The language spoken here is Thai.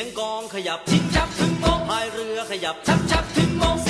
เสียงกองขยับชิบชับถึงโมงพายเรือขยับชับชับถึงโมง